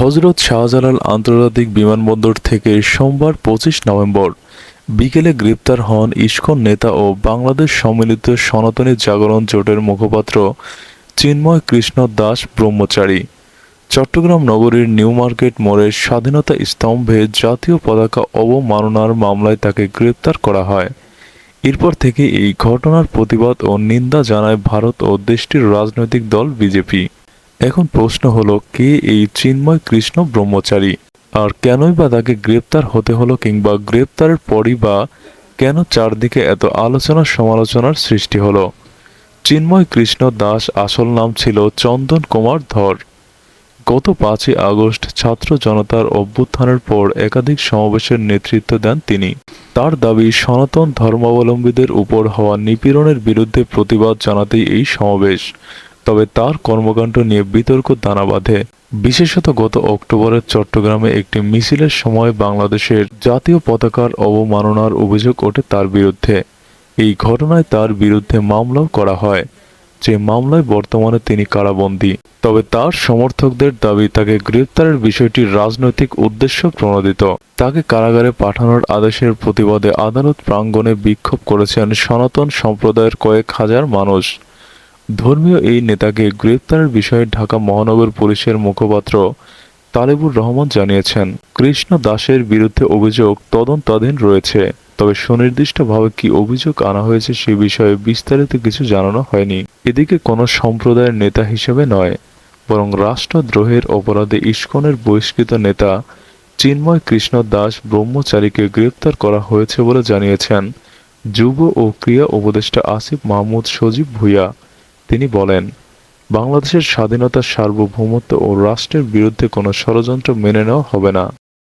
হজরত শাহজালাল আন্তর্জাতিক বিমানবন্দর থেকে সোমবার পঁচিশ নভেম্বর বিকেলে গ্রেপ্তার হন ইস্কন নেতা ও বাংলাদেশ সম্মিলিত সনাতনী জাগরণ জোটের মুখপাত্র চিন্ময় কৃষ্ণ দাস ব্রহ্মচারী। চট্টগ্রাম নগরীর নিউ মার্কেট মোড়ের স্বাধীনতা স্তম্ভে জাতীয় পতাকা অবমাননার মামলায় তাকে গ্রেপ্তার করা হয়। এরপর থেকে এই ঘটনার প্রতিবাদ ও নিন্দা জানায় ভারত ও দেশটির রাজনৈতিক দল বিজেপি। এখন প্রশ্ন হলো, কে এই চিন্ময় কৃষ্ণ ব্রহ্মচারী? আর কেনই বা তাকে গ্রেপ্তার হতে হলো কিংবা গ্রেপ্তারের পরই বা কেন চারদিকে এত আলোচনা সমালোচনার সৃষ্টি হলো? চিন্ময় কৃষ্ণ দাস আসল নাম ছিল চন্দন কুমার ধর। গত পাঁচই আগস্ট ছাত্র জনতার অভ্যুত্থানের পর একাধিক সমাবেশের নেতৃত্ব দেন তিনি। তার দাবি, সনাতন ধর্মাবলম্বীদের উপর হওয়া নিপীড়নের বিরুদ্ধে প্রতিবাদ জানাতেই এই সমাবেশ। তবে তার কর্মকাণ্ড নিয়ে বিতর্ক দানা বাঁধে। বিশেষত গত অক্টোবরের চট্টগ্রামে একটি মিছিলের সময় বাংলাদেশের জাতীয় পতাকার অবমাননার অভিযোগ ওঠে তার বিরুদ্ধে। এই ঘটনায় তার বিরুদ্ধে মামলাও করা হয়। যে মামলায় বর্তমানে তিনি কারাবন্দী। তবে তার সমর্থকদের দাবি, তাকে গ্রেপ্তারের বিষয়টি রাজনৈতিক উদ্দেশ্য প্রণোদিত। তাকে কারাগারে পাঠানোর আদেশের প্রতিবাদে আদালত প্রাঙ্গণে বিক্ষোভ করেছেন সনাতন সম্প্রদায়ের কয়েক হাজার মানুষ। ধর্মীয় এই নেতাকে গ্রেপ্তারের বিষয়ে ঢাকা মহানগর পুলিশের মুখপাত্র তালেবুর রহমান জানিয়েছেন, কৃষ্ণ দাসের বিরুদ্ধে অভিযোগ তদন্তাধীন রয়েছে, তবে সুনির্দিষ্টভাবে কি অভিযোগ আনা হয়েছে সে বিষয়ে বিস্তারিত কিছু জানানো হয়নি। এদিকে কোনো সম্প্রদায়ের নেতা হিসেবে নয়, বরং রাষ্ট্রদ্রোহের অপরাধে ইস্কনের বহিষ্কৃত নেতা চিন্ময় কৃষ্ণ দাস ব্রহ্মচারীকে গ্রেপ্তার করা হয়েছে বলে জানিয়েছেন যুব ও ক্রিয়া উপদেষ্টা আসিফ মাহমুদ সজীব ভুইয়া। তিনি বলেন বাংলাদেশের স্বাধীনতা সার্বভৌমত্ব ও রাষ্ট্রের বিরুদ্ধে কোনো ষড়যন্ত্র মেনে নেওয়া হবে না।